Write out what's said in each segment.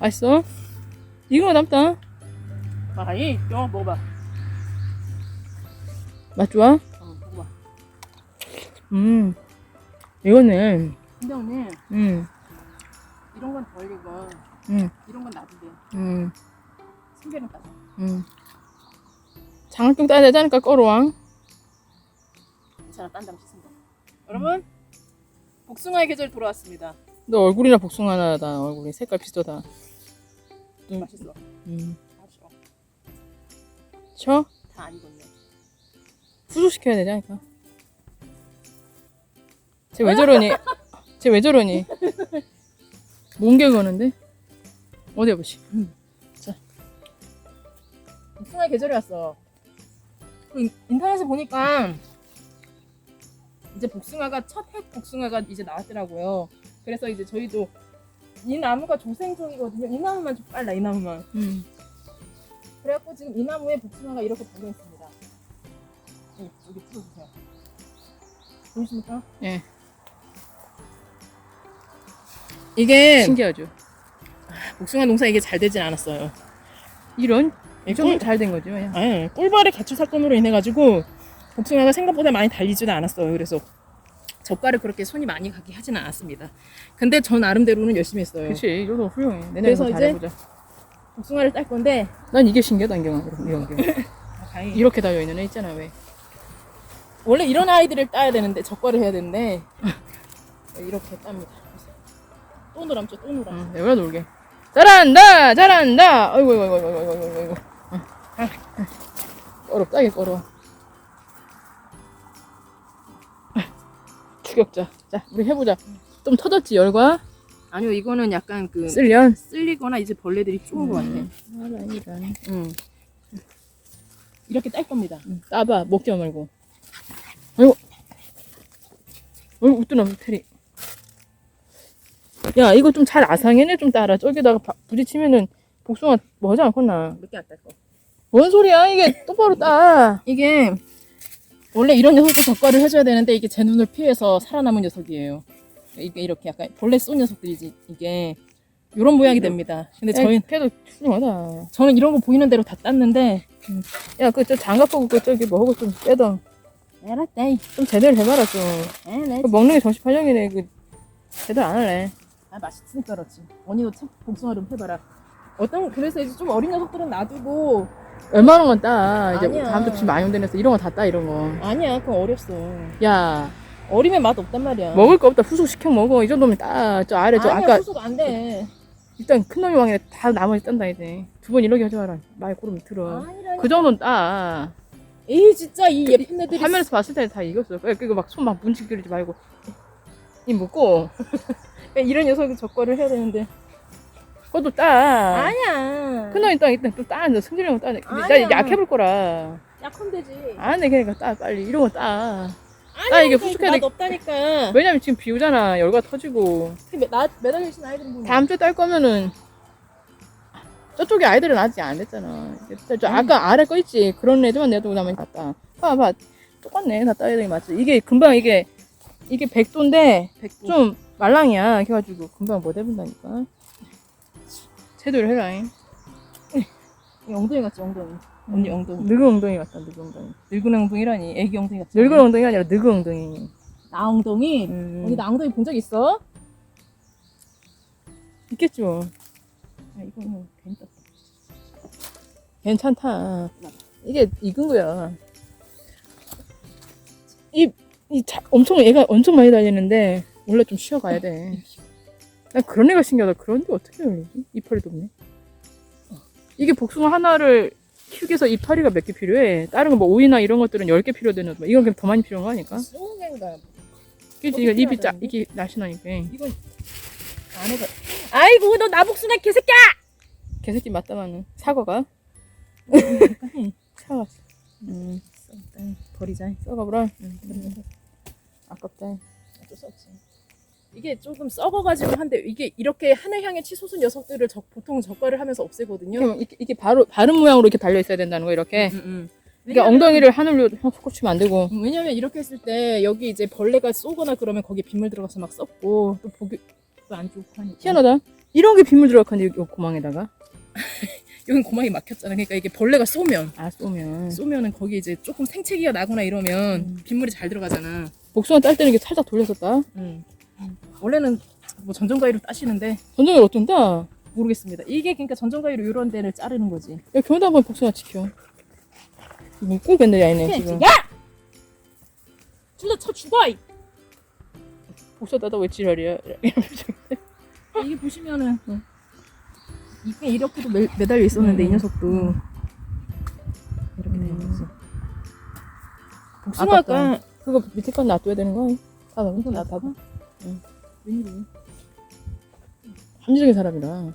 맛있어? 이거 남다. 아이 뼈 먹어봐. 맛 좋아? 어, 먹어봐. 음. 이거는, 근데 언니 음, 이런 건 벌리고 음, 이런 건 놔두대. 음, 따서. 음. 장학금 따야 되지 않을까, 꺼로왕? 괜찮아 딴 다음 씻습니다. 여러분 복숭아의 계절 돌아왔습니다. 너 얼굴이나 복숭아 나다, 얼굴이. 색깔 비슷하다. 음. 맛있어. 음. 맛있어. 쳐? 다안 익었네. 후숙시켜야 되지 않을까? 쟤 왜 저러니? 쟤 왜 저러니? 몽개 거는데? 어디 해보시? 복숭아의 계절이 왔어. 그 인- 인터넷에 보니까 이제 복숭아가 첫 핵 복숭아가 이제 나왔더라고요. 그래서 이제 저희도 이 나무가 조생 중이거든요. 이 나무만 좀 빨라 이 나무만. 음. 그래갖고 지금 이 나무에 복숭아가 이렇게 달려 있습니다. 네, 여기 풀어주세요. 보이십니까? 예. 이게 신기하죠? 복숭아 농사 이게 잘 되진 않았어요. 이런? 예, 이 정도 꿀, 잘된 거죠, 야. 아니, 꿀벌의 가출 사건으로 인해 가지고 복숭아가 생각보다 많이 달리지도 않았어요. 그래서 젓갈을 그렇게 손이 많이 가게 하진 않았습니다. 근데 저 나름대로는 열심히 했어요. 그치, 이것도 훌륭해. 내년에 그래서 더 이제- 잘해보자. 복숭아를 딸 건데 난 이게 신기하다, 안경아. 이런 게. 아, 다행히 이렇게 달려있는 애 있잖아, 왜. 원래 이런 아이들을 따야 되는데 젓갈을 해야 되는데 이렇게 땁니다. 또 노람죠, 또 노람. 응, 내가 놀게. 잘한다! 잘한다! 어이구, 어이구, 어이구, 어이구, 어이구, 어이구. 어. 어렵다, 이게 꺼러. 추격자. 자, 우리 해보자. 좀 터졌지, 열과? 아니요, 이거는 약간 그 쓸련? 쓸리거나 이제 벌레들이 쪼은 것 같아. 이런, 이런. 음. 이렇게 딸 겁니다. 응, 따봐, 먹지 말고. 아이고. 어이구, 웃더나, 테리. 야, 이거 좀 잘 아상해네, 좀 따라. 저기다가 바- 부딪히면은 복숭아 뭐 하지 않겠나? 몇개안딸 거. 뭔 소리야, 이게 똑바로 따. 이게 원래 이런 녀석도 젓갈을 해줘야 되는데 이게 제 눈을 피해서 살아남은 녀석이에요. 이게 이렇게 약간 벌레 쏜 녀석들이지 이게 이런 모양이 됩니다. 근데 저희 걔도 훌륭하다. 저는 이런 거 보이는 대로 다 땄는데 야, 그, 저 장갑 보고 그, 저기 뭐 하고 좀 빼던. 알았다. 좀 제대로 해봐라, 좀. 아, 그 먹는 게 정신팔령이네, 그. 제대로 안 할래. 아 맛있으니까 그렇지. 언니도 참 복숭아 좀 해봐라. 어떤 그래서 이제 좀 어린 녀석들은 놔두고 웬만한 건 따. 이제 아니야. 다음 주쯤 많이 온다면서 이런 거 다 따, 이런 거. 아니야 그건 어렸어. 야, 어리면 맛 없단 말이야. 먹을 거 없다. 후숙 시켜 먹어. 이 정도면 따. 저 아래, 저 아니야 아까, 후숙 안 돼. 일단 큰 놈이 왕이네. 다 나머지 딴다, 이제. 두 번 이러게 하지 마라. 말 꼬르면 들어. 아니라니까. 그 정도는 따. 에이 진짜 이 예쁜 애들이 화면에서 봤을 때다 이겼어. 그거 막손 막 문지르지 말고. 이 묶고. 이런 녀석이 젓갈을 해야 되는데. 그것도 따. 아니야. 큰 놈이 따, 일단 또 따. 너 승질이랑 따. 근데 나 아니야. 약해볼 거라. 약혼 되지. 안 돼, 그러니까 따, 빨리. 이런 거 따. 아니 나 이게 후숙해야 돼. 맛 없다니까. 왜냐면 지금 비 오잖아. 열과 터지고. 나 매달려 있는 아이들은 보면 다음 주에 딸 거면은 저쪽에 아이들은 아직 안 됐잖아. 저, 저 아까 아래 거 있지. 그런 애들만 내도 나면 갔다. 봐, 봐. 똑같네. 다 따야 되는 게 맞지. 이게 금방 이게 이게 백도인데 백도. 좀 말랑이야. 그래가지고 금방 못 해본다니까. 제대로 해라잉. 이 엉덩이 같지 엉덩이. 언니 엉덩이. 늙은 엉덩이 같다. 늙은 엉덩이. 늙은 엉덩이라니 애기 엉덩이 같지. 늙은 엉덩이가 아니라 늙은 엉덩이. 나 엉덩이. 음, 언니 나 엉덩이 본 적 있어? 있겠지 뭐. 아 이거는 괜히 떴다. 괜찮다. 이게 익은 거야. 이, 이 자, 엄청, 애가 엄청 많이 달리는데, 원래 좀 쉬어가야 돼. 난 그런 애가 신기하다. 그런데 어떻게 열리지? 이파리 없네. 이게 복숭아 하나를 키우기 위해서 이파리가 몇 개 필요해. 다른 거 뭐 오이나 이런 것들은 10개 필요되는 거. 이건 그냥 더 많이 필요한 거 아닐까? 스무 개인가? 그치, 이거 입이 짜? 이게 날씬하니까. 이건 안 해봐. 아이고 너 나복숭아 개새끼야! 개새끼 맞다마는. 사과가? 사과. 음, 일단 버리자. 썩어보라. 음, 아깝다. 이게 조금 썩어가지고 한데 이게 이렇게 하늘 향해 치솟은 녀석들을 적- 보통 젓갈을 하면서 없애거든요. 그럼 이게, 이게 바로 바른 모양으로 이렇게 달려 있어야 된다는 거 이렇게. 그러니까 왜냐면- 엉덩이를 하늘로 솟구치면 안 되고. 음, 왜냐면 이렇게 했을 때 여기 이제 벌레가 쏘거나 그러면 거기에 빗물 들어가서 막 썩고 또 보기 안 좋고 하니까. 희한하다. 이런 게 빗물 들어가는데 여기 고망에다가 여긴 고막이 막혔잖아. 그러니까 이게 벌레가 쏘면 아 쏘면 쏘면은 거기 이제 조금 생채기가 나거나 이러면 음. 빗물이 잘 들어가잖아. 복숭아 딸 때는 이게 살짝 돌렸었다. 음. 원래는 뭐 전정가위로 따시는데 전정이 어떤다? 모르겠습니다. 이게 그러니까 전정가위로 이런 데를 자르는 거지. 야 겨우다 한번 복숭아 지켜. 묶을겠네 야이네 지금. 야! 둘 다 쳐 죽어! 이! 복숭아 따다 왜 지랄이야? 이게 보시면은 응. 이게 이렇게도 매, 매달려 있었는데 음. 이 녀석도 이렇게 돼 음. 있어. 아깝다. 복숭아가 그거 밑에 건 놔둬야 되는 거야? 닫아. 이거 나 놔둬? 닫 아. 웬일이야? 합리적인 사람이다.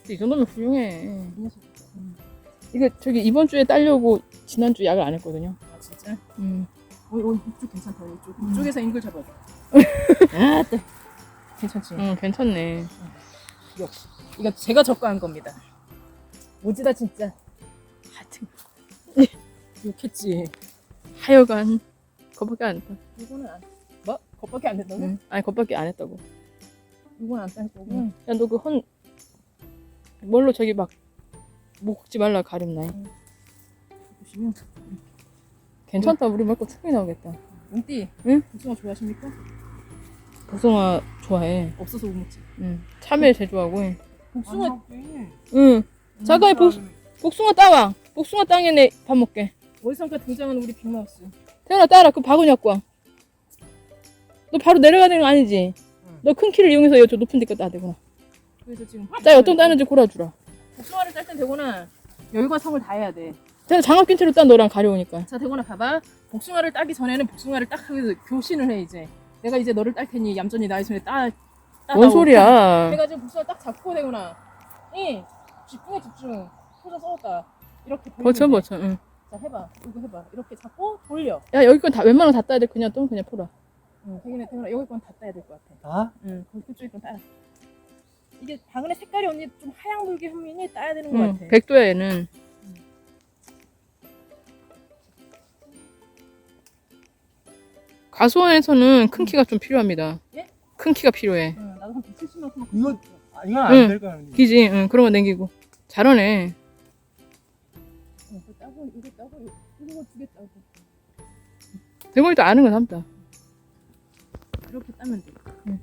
근데 이 정도면 훌륭해. 이 녀석. 이거 저기 이번 주에 따려고 지난 주 약을 안 했거든요. 아 진짜? 음. 어, 어 이쪽 괜찮다 이쪽. 음. 이쪽에서 잉글 잡아줘. 아, 네. 괜찮지? 응 괜찮네. 역시 이거 제가 적과한 겁니다. 오지다 진짜. 하여튼 욕했지. 하여간 그거밖에 안 했다. 이거는 안. 뭐? 겉밖에 안 된다고? 응. 아니 그거밖에 안 했다고. 이건 안딸 거고. 응. 야너 그 헌 뭘로 저기 막 먹지 말라 가림나. 보시면 괜찮다. 우리 먹고 충분히 나오겠다. 웅띠. 응? 복숭아 좋아하십니까? 복숭아 좋아해. 없어서 못 먹지. 응. 참외 제일 좋아하고. 복숭아 응. 잠깐 복 복숭아 따와. 복숭아 땅에 내 밥 먹게. 어디선가 등장하는 우리 빅마우스. 태연아 따라. 그 바구니 갖고 와. 너 바로 내려가는 거 아니지? 응. 너 큰 키를 이용해서 여저 높은 데까지 따야 되구나. 그래서 지금 자 어떤 따는지 골라주라. 복숭아를 딸땐 되거나 열과 성을 다 해야 돼. 태연아 장갑 낀 채로 따 너랑 가려우니까. 자 되거나 봐봐. 복숭아를 따기 전에는 복숭아를 딱 하면서 교신을 해 이제. 내가 이제 너를 딸 테니 얌전히 나의 손에 따. 뭔 소리야? 내가 지금 복숭아 딱 잡고 되거나. 이 집중해 집중. 포자 써왔다. 이렇게 버쳐 돼. 버쳐. 응. 자 해봐. 이거 해봐. 이렇게 잡고 돌려. 야 여기 건 다 웬만하면 다 따야 돼. 그냥 또 그냥 풀어. 응. 되긴 되거나 여기 건 다 따야 될 것 같아. 다? 응. 거기 그쪽에 건 따야. 이게 방울의 색깔이 언니 좀 하양 물기 하면이 따야 되는 것 응. 같아. 백도야 얘는. 가수원에서는 큰 키가 좀 필요합니다. 예? 큰 키가 필요해. 응. 나도 한 170만큼. 이거 아, 이건 응. 안될 거야. 기지, 응, 그런 거 남기고. 잘하네. 어, 이거 따고 이거 따고 이거 두개 따고 대건이도 아는 거 삼다. 이렇게 따면 돼. 응.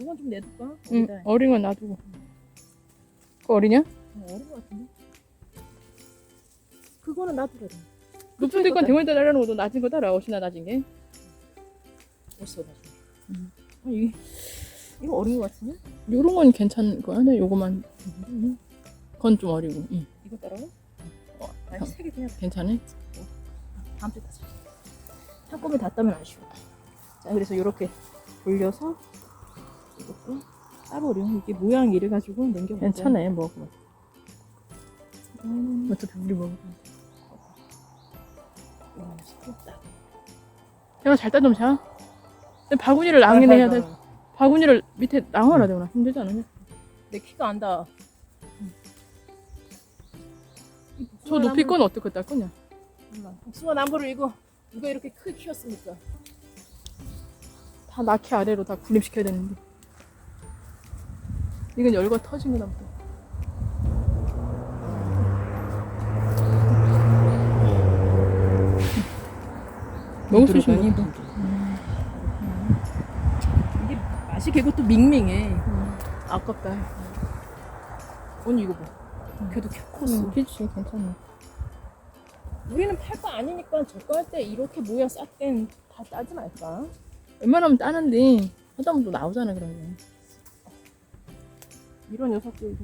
이건 좀 내둘까? 응, 어디다? 어린 건 놔두고. 그거 어리냐? 어, 어린 것 같은데. 그거는 놔두라. 높은 데건 대건이도 따라는 것도 낮은 거 따라. 옷이나 낮은 게. 어디서 나중에. 음. 어, 이게 이거 어린 것 같은데? 요런 건 괜찮은 거야. 근데 요거만. 건좀 어리고. 응. 이거 따라고? 어, 아니 세개 그냥 괜찮네. 다음 주에 따자. 한꺼번에 다 따면 아쉬워. 자 그래서 이렇게 돌려서 이것도 따버려. 이게 모양 이래 가지고 남겨. 괜찮아, 먹어. 음, 어차피 우리 먹어. 이거 시끄럽다. 내가 잘 따좀 자. 바구니를 낭긴 해야 돼. 바구니를 밑에 낭어라 되구나. 힘들지 않으냐? 내 키가 안다. 저 높이 건 어떻게 딸 거냐? 복숭아 나무를 이거 이거 이렇게 크게 키웠으니까. 다 나키 아래로 다 분립시켜야 되는데. 이건 열과 터진 거다 보다. 먹을 수 있으면 먹어. 이게 맛이 개고 밍밍해. 아깝다. 언니 이거 봐. 걔도 코스. 응, 그치, 괜찮아. 우리는 팔 거 아니니까 저거 할 때 이렇게 모양 쌌땐 다 따지 말까? 웬만하면 따는데, 하다 보면 또 나오잖아, 그런 게. 이런 녀석들.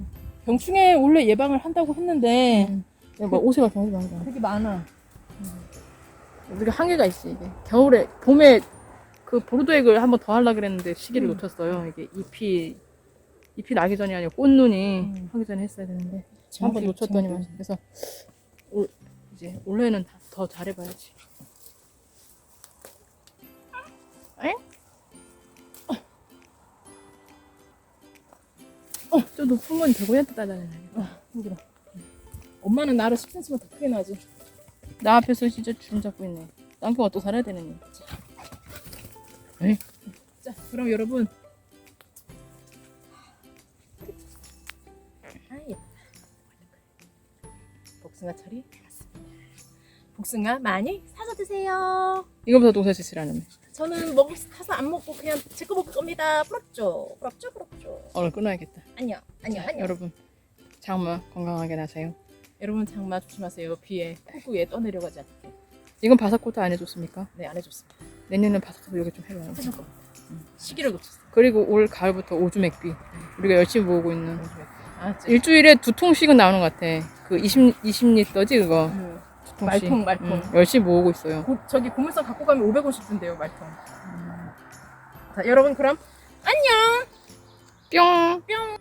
병충해 원래 예방을 한다고 했는데 응. 내가 뭐 옷에가 경우도 많아. 되게 많아. 우리가 한계가 있어, 이게. 겨울에, 봄에 그 보르도액을 한번 더 하려고 그랬는데 시기를 음. 놓쳤어요. 이게 잎이, 잎이 나기 전이 아니고 꽃눈이 음. 하기 전에 했어야 되는데. 한 번 놓쳤더니만. 그래서 올, 이제 올해는 다- 더 잘해봐야지. 에? 어, 어 저 높은 건 대고한테 따다니네. 어, 힘들어. 엄마는 나를 10cm 더 크게 나지. 나 앞에서 진짜 주름 잡고 있네. 땅콩아 또 살아야 되는 일. 자, 그럼 여러분. 복숭아 처리. 복숭아 많이 사서 드세요. 이거보다 농사 짓으라는 말. 저는 먹고 싶어서 안 먹고 그냥 제 거 먹을 겁니다. 부럽죠? 부럽죠? 부럽죠? 오늘 끊어야겠다. 안녕. 자, 안녕. 여러분 장마 건강하게 나세요. 여러분 장마 조심하세요. 비에 폭우에 떠내려가지 않게. 이건 바삭코트 안 해줬습니까? 네, 안 해줬습니다. 내년엔 바삭코트 여기 좀 해봐요. 해줄 겁니다. 시기를 놓쳤어요. 그리고 올 가을부터 오주맥비 우리가 열심히 모으고 있는 아, 진짜. 일주일에 두 통씩은 나오는 것 같아. 그 20, 20리터지 그거 음, 두 통씩. 말통, 말통. 응, 열심히 모으고 있어요. 고, 저기 고물상 갖고 가면 500원씩 준대요, 말통. 자, 여러분 그럼 안녕. 뿅. 뿅.